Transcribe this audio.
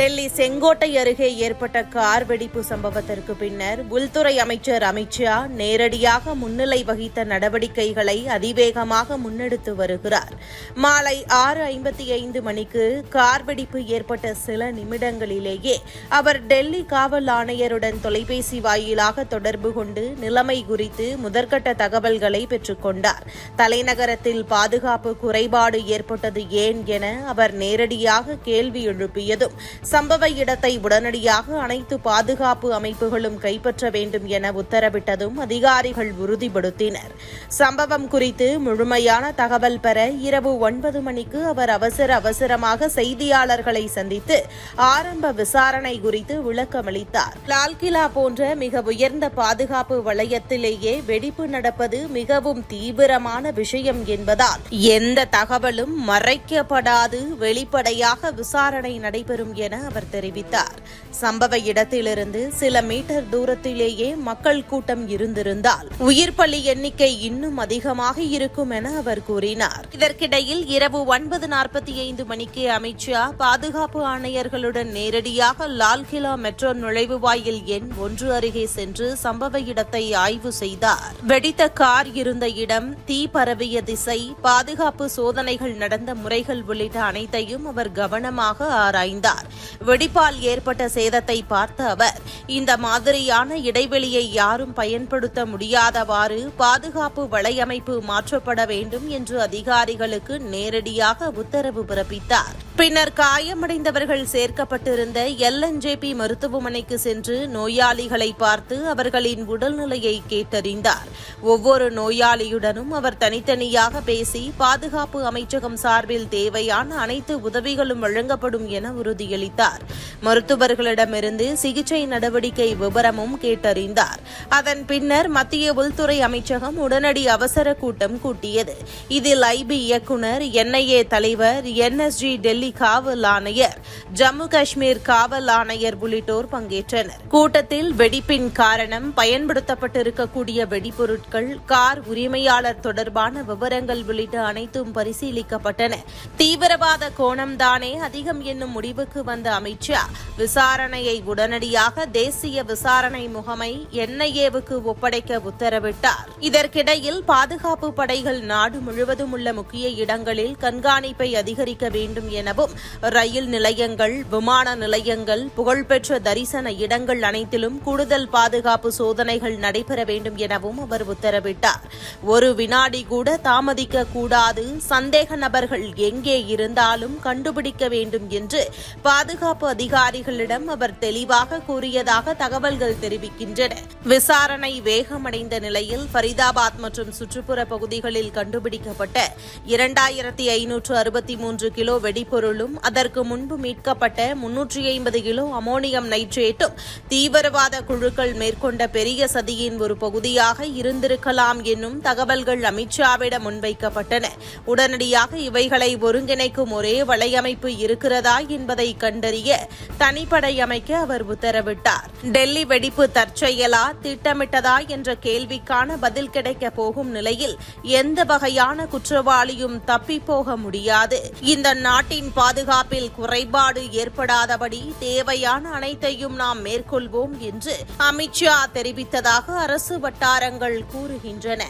டெல்லி செங்கோட்டை அருகே ஏற்பட்ட கார் வெடிப்பு சம்பவத்திற்கு பின்னர் உள்துறை அமைச்சர் அமித்ஷா நேரடியாக முன்னிலை வகித்த நடவடிக்கைகளை அதிவேகமாக முன்னெடுத்து வருகிறார். மாலை ஆறு ஐம்பத்தி ஐந்து மணிக்கு கார் வெடிப்பு ஏற்பட்ட சில நிமிடங்களிலேயே அவர் டெல்லி காவல் ஆணையருடன் தொலைபேசி வாயிலாக தொடர்பு கொண்டு நிலைமை குறித்து முதற்கட்ட தகவல்களை பெற்றுக்கொண்டார் தலைநகரத்தில் பாதுகாப்பு குறைபாடு ஏற்பட்டது ஏன் என அவர் நேரடியாக கேள்வி எழுப்பியதும் சம்பவ இடத்தை உடனடியாக அனைத்து பாதுகாப்பு அமைப்புகளும் கைப்பற்ற வேண்டும் என உத்தரவிட்டதும் அதிகாரிகள் உறுதிப்படுத்தினர். சம்பவம் குறித்து முழுமையான தகவல் பெற இரவு ஒன்பது மணிக்கு அவர் அவசர அவசரமாக செய்தியாளர்களை சந்தித்து ஆரம்ப விசாரணை குறித்து விளக்கமளித்தார். லால்கிலா போன்ற மிக உயர்ந்த பாதுகாப்பு வளையத்திலேயே வெடிப்பு நடப்பது மிகவும் தீவிரமான விஷயம் என்பதால் எந்த தகவலும் மறைக்கப்படாது. வெளிப்படையாக விசாரணை நடைபெறும் என அவர் தெரிவித்தார். சம்பவ இடத்திலிருந்து சில மீட்டர் தூரத்திலேயே மக்கள் கூட்டம் இருந்திருந்தால் உயிர் பலி எண்ணிக்கை இன்னும் அதிகமாக இருக்கும் என அவர் கூறினார். இதற்கிடையில் இரவு ஒன்பது நாற்பத்தி ஐந்து மணிக்கு அமித்ஷா பாதுகாப்பு ஆணையர்களுடன் நேரடியாக லால்கிலா மெட்ரோ நுழைவுவாயில் எண் ஒன்று அருகே சென்று சம்பவ இடத்தை ஆய்வு செய்தார். வெடித்த கார் இருந்த இடம் தீ பரவிய திசை பாதுகாப்பு சோதனைகள் நடந்த முறைகள் உள்ளிட்ட அனைத்தையும் அவர் கவனமாக ஆராய்ந்தார். வெடிப்பால் ஏற்பட்ட சேதத்தை பார்த்த அவர் இந்த மாதிரியான இடைவெளியை யாரும் பயன்படுத்த முடியாதவாறு பாதுகாப்பு வலையமைப்பு மாற்றப்பட வேண்டும் என்று அதிகாரிகளுக்கு நேரடியாக உத்தரவு பிறப்பித்தார். பின்னர் காயமடைந்தவர்கள் சேர்க்கப்பட்டிருந்த எல்என்ஜேபி மருத்துவமனைக்கு சென்று நோயாளிகளை பார்த்து அவர்களின் உடல்நிலையை கேட்டறிந்தார். ஒவ்வொரு நோயாளியுடனும் அவர் தனித்தனியாக பேசி பாதுகாப்பு அமைச்சகம் சார்பில் தேவையான அனைத்து உதவிகளும் வழங்கப்படும் என உறுதியளித்தார். மருத்துவர்களிடமிருந்து சிகிச்சை நடவடிக்கை விவரமும் கேட்டறிந்தார். அதன் பின்னர் மத்திய உள்துறை அமைச்சகம் உடனடி அவசர கூட்டம் கூட்டியது. இதில் ஐபி இயக்குநர் என்ஐஏ தலைவர் என்எஸ்ஜி டெல்லி காவல் ஆணையர் ஜம்மு காஷ்மீர் காவல் ஆணையர் உள்ளிட்டோர் பங்கேற்றனர். கூட்டத்தில் வெடிப்பின் காரணம் பயன்படுத்தப்பட்டிருக்கக்கூடிய வெடிபொருட்கள் கார் உரிமையாளர் தொடர்பான விவரங்கள் உள்ளிட்ட அனைத்தும் பரிசீலிக்கப்பட்டன. தீவிரவாத கோணம்தானே அதிகம் என்னும் முடிவுக்கு வந்த அமித்ஷா விசாரணையை உடனடியாக தேசிய விசாரணை முகமை என்ஐஏவுக்கு ஒப்படைக்க உத்தரவிட்டார். இதற்கிடையில் பாதுகாப்பு படைகள் நாடு முழுவதும் உள்ள முக்கிய இடங்களில் கண்காணிப்பை அதிகரிக்க வேண்டும் எனவும் ரயில் நிலையங்கள் விமான நிலையங்கள் புகழ்பெற்ற தரிசன இடங்கள் அனைத்திலும் கூடுதல் பாதுகாப்பு சோதனைகள் நடைபெற வேண்டும் எனவும் அவர் உத்தரவிட்டார். ஒரு வினாடி கூட தாமதிக்க கூடாது சந்தேக நபர்கள் எங்கே இருந்தாலும் கண்டுபிடிக்க வேண்டும் என்று பாதுகாப்பு அதிகாரிகளிடம் அவர் தெளிவாக கூறியதாக தகவல்கள் தெரிவிக்கின்றன. விசாரணை வேகமடைந்த நிலையில் ஃபரிதாபாத் மற்றும் சுற்றுப்புற பகுதிகளில் கண்டுபிடிக்கப்பட்ட இரண்டாயிரத்தி ஐநூற்று அறுபத்தி மூன்று கிலோ வெடிபொருளும் அதற்கு முன்பு மீட்க மீட்கப்பட்ட முன்னூற்றி ஐம்பது கிலோ அமோனியம் நைட்ரேட்டும் தீவிரவாத குழுக்கள் மேற்கொண்ட பெரிய சதியின் ஒரு பகுதியாக இருந்திருக்கலாம் என்னும் தகவல்கள் அமித்ஷாவிடம் முன்வைக்கப்பட்டன. உடனடியாக இவைகளை ஒருங்கிணைக்கும் ஒரே வலையமைப்பு இருக்கிறதா என்பதை கண்டறிய தனிப்படை அமைக்க அவர் உத்தரவிட்டார். டெல்லி வெடிப்பு தற்செயலா? திட்டமிட்டதா? என்ற கேள்விக்கான பதில் கிடைக்க போகும் நிலையில் எந்த வகையான குற்றவாளியும் தப்பிப்போக முடியாது. இந்த நாட்டின் பாதுகாப்பில் குறைபாடு ஏற்படாதபடி தேவையான அனைத்தையும் நாம் மேற்கொள்வோம் என்று அமித்ஷா தெரிவித்ததாக அரசு வட்டாரங்கள் கூறுகின்றன.